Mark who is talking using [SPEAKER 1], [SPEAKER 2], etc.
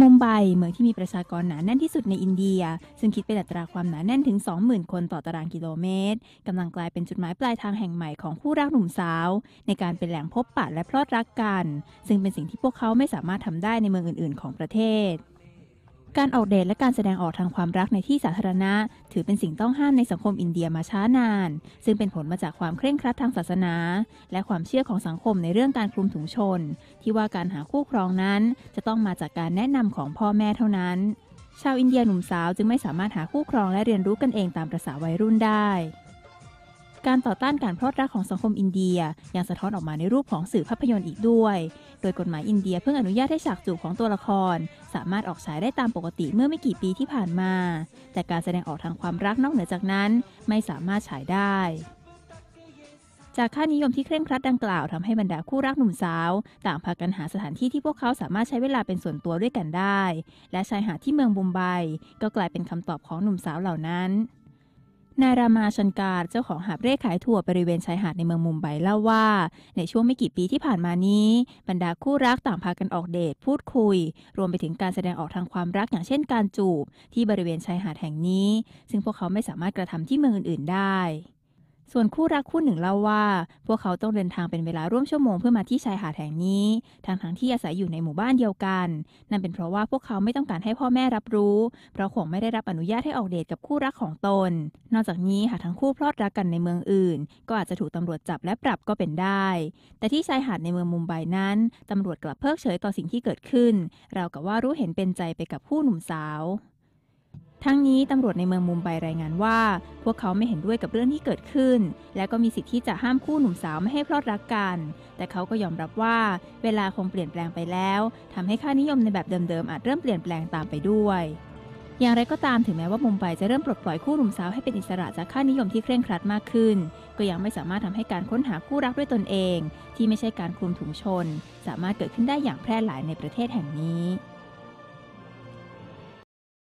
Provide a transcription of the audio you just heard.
[SPEAKER 1] มุมไบเมืองที่มีประชากรหนาแน่นที่สุดในอินเดีย ซึ่งคิดเป็นอัตราความหนาแน่นถึง 20,000 คนต่อตารางกิโลเมตรกำลังกลายเป็นจุดหมายปลายทางแห่งใหม่ของคู่รักหนุ่มสาว ในการเป็นแหล่งพบปะและพลอดรักกัน ซึ่งเป็นสิ่งที่พวกเขาไม่สามารถทำได้ในเมืองอื่น ๆ ของประเทศ การออกเดทและการแสดงออกทางความรักในที่สาธารณะ ถือเป็นสิ่งต้องห้ามในสังคมอินเดียมาช้านาน ซึ่งเป็นผลมาจากความเคร่งครัดทางศาสนา และความเชื่อของสังคมในเรื่องการคลุมถุงชน ที่ว่าการหาคู่ครองนั้น จะต้องมาจากการแนะนำของพ่อแม่เท่านั้น ชาวอินเดียหนุ่มสาวจึงไม่สามารถหาคู่ครองและเรียนรู้กันเองตามประษาวัยรุ่นได้ การต่อต้านการพลอดรักของสังคมอินเดีย ยังสะท้อนออกมาในรูปของสื่อภาพยนตร์อีกด้วย โดยกฎหมายอินเดียเพิ่งอนุญาตให้ฉากจูบของตัวละคร สามารถออกฉายได้ตามปกติเมื่อไม่กี่ปีที่ผ่านมา แต่การแสดงออกทางความรักนอกเหนือจากนั้น ไม่สามารถฉายได้จากค่านิยมที่เคร่งครัดดังกล่าวทำให้บรรดาคู่รักหนุ่มสาว ต่างพากันหาสถานที่ที่พวกเขาสามารถใช้เวลาเป็นส่วนตัวด้วยกันได้ และชายหาดที่เมืองบุมไบก็กลายเป็นคำตอบของหนุ่มสาวเหล่านั้น นายรามาชันการเจ้าของหาบเร่ขายถั่วบริเวณชายหาดในเมืองมุมไบเล่าว่า ในช่วงไม่กี่ปีที่ผ่านมานี้ บรรดาคู่รักต่างพากันออกเดทพูดคุย รวมไปถึงการแสดงออกทางความรักอย่างเช่นการจูบ ที่บริเวณชายหาดแห่งนี้ ซึ่งพวกเขาไม่สามารถกระทำที่เมืองอื่น ๆ ได้ ส่วนคู่รักคู่หนึ่งเล่าว่า พวกเขาต้องเดินทางเป็นเวลาร่วมชั่วโมงเพื่อมาที่ชายหาดแห่งนี้ทางทั้งๆที่อาศัยอยู่ในหมู่บ้านเดียวกัน นั่นเป็นเพราะว่าพวกเขาไม่ต้องการให้พ่อแม่รับรู้ เพราะคงไม่ได้รับอนุญาตให้ออกเดทกับคู่รักของตน นอกจากนี้หากทั้งคู่พลอดรักกันในเมืองอื่น ก็อาจจะถูกตำรวจจับและปรับก็เป็นได้ แต่ที่ชายหาดในเมืองมุมไบนั้นตำรวจกลับเพิกเฉยต่อสิ่งที่เกิดขึ้น เรากับว่ารู้เห็นเป็นใจไปกับคู่หนุ่มสาว ทั้งนี้ตำรวจในเมืองมุมไบรายงานว่า พวกเขาไม่เห็นด้วยกับเรื่องที่เกิดขึ้น และก็มีสิทธิ์ที่จะห้ามคู่หนุ่มสาวไม่ให้พลอดรักกัน แต่เขาก็ยอมรับว่า เวลาคงเปลี่ยนแปลงไปแล้วทำให้ค่านิยมในแบบเดิมๆอาจเริ่มเปลี่ยนแปลงตามไปด้วย อย่างไรก็ตามถึงแม้ว่ามุมไบจะเริ่มปลดปล่อยคู่หนุ่มสาวให้เป็นอิสระจากค่านิยมที่เคร่งครัดมากขึ้น ก็ยังไม่สามารถทำให้การค้นหาคู่รักด้วยตนเอง ที่ไม่ใช่การคลุมถุงชน สามารถเกิดขึ้นได้อย่างแพร่หลายในประเทศแห่งนี้